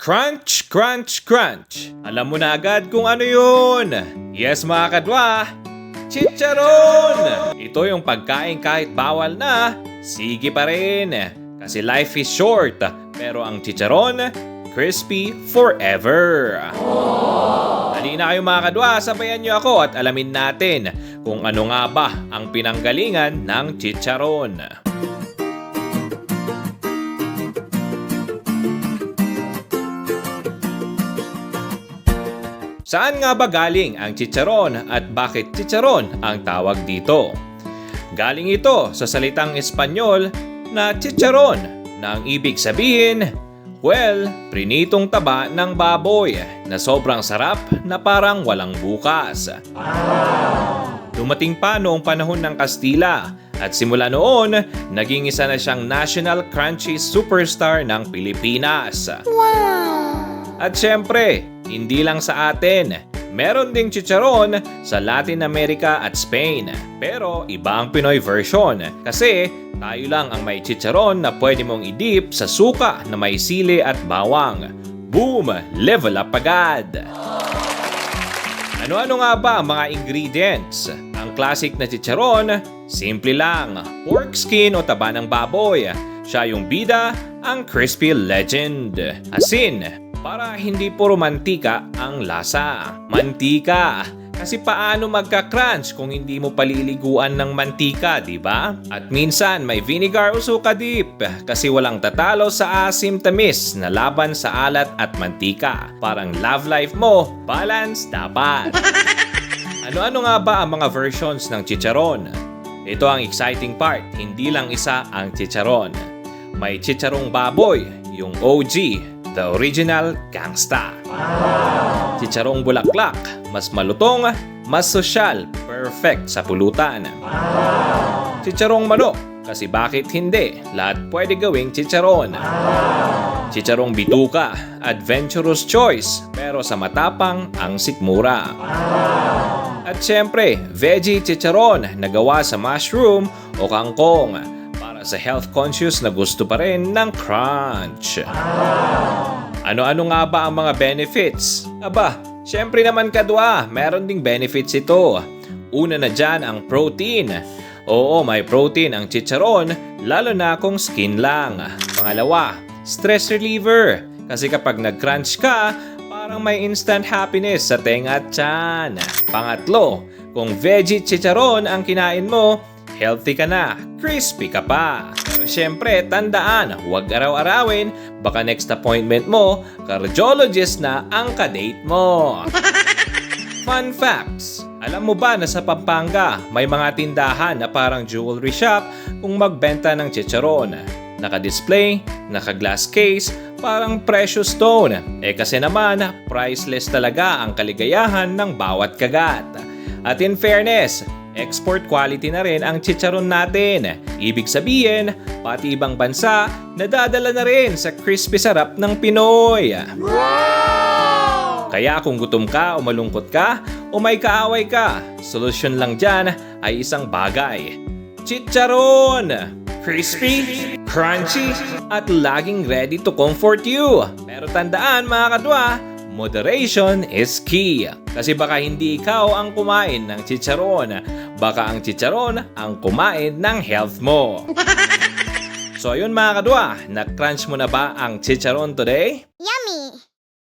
Crunch, crunch, crunch. Alam mo na agad kung ano yun. Yes mga kadwa, chicharon! Ito yung pagkain kahit bawal na, sige pa rin. Kasi life is short, pero ang chicharon, crispy forever. Halina kayo mga kadwa, sabayan niyo ako at alamin natin kung ano nga ba ang pinanggalingan ng chicharon. Saan nga ba galing ang chicharon at bakit chicharon ang tawag dito? Galing ito sa salitang Espanyol na chicharon na ang ibig sabihin, well, prinitong taba ng baboy na sobrang sarap na parang walang bukas. Dumating pa noong panahon ng Kastila at simula noon, naging isa na siyang national crunchy superstar ng Pilipinas. At syempre, hindi lang sa atin. Meron ding chicharon sa Latin America at Spain. Pero iba ang Pinoy version kasi tayo lang ang may chicharon na pwede mong idip sa suka na may sili at bawang. Boom! Level up agad! Ano-ano nga ba ang mga ingredients? Ang classic na chicharon, simple lang. Pork skin o taba ng baboy. Siya yung bida, ang crispy legend. Asin, para hindi puro mantika ang lasa. Mantika. Kasi paano magka-crunch kung hindi mo paliliguan ng mantika, di ba? At minsan may vinegar o suka dip kasi walang tatalo sa asim tamis na laban sa alat at mantika. Parang love life mo, balance dapat. Ano-ano nga ba ang mga versions ng chicharon? Ito ang exciting part, hindi lang isa ang chicharon. May chicharong baboy, yung OG, the original gangsta. Chicharong bulaklak, mas malutong, mas sosyal, perfect sa pulutan. Chicharong manok, kasi bakit hindi? Lahat pwede gawing chicharon. Chicharong bituka, adventurous choice, pero sa matapang ang sikmura. At syempre, veggie chicharon na gawa sa mushroom o kangkong para sa health conscious na gusto pa rin ng crunch. Ano-ano nga ba ang mga benefits? Aba, syempre naman kadwa, meron ding benefits ito. Una na dyan ang protein. Oo, may protein ang chicharon, lalo na kung skin lang. Pangalawa, stress reliever. Kasi kapag nag-crunch ka, parang may instant happiness sa tenga at tiyan. Pangatlo, kung veggie chicharon ang kinain mo, healthy ka na, crispy ka pa. Pero syempre, tandaan, huwag araw-arawin, baka next appointment mo, cardiologist na ang kadate mo. Fun facts! Alam mo ba na sa Pampanga, may mga tindahan na parang jewelry shop kung magbenta ng chicharon. Naka-display, naka-glass case, parang precious stone. Eh kasi naman, priceless talaga ang kaligayahan ng bawat kagat. At in fairness, export quality na rin ang chicharon natin. Ibig sabihin, pati ibang bansa, nadadala na rin sa crispy sarap ng Pinoy. Kaya kung gutom ka o malungkot ka o may kaaway ka, solusyon lang dyan ay isang bagay. Chicharon! Crispy, crunchy, at laging ready to comfort you. Pero tandaan mga kadwa, moderation is key. Kasi baka hindi ikaw ang kumain ng chicharon, baka ang chicharon ang kumain ng health mo. So ayun mga kadwa, na-crunch mo na ba ang chicharon today? Yummy!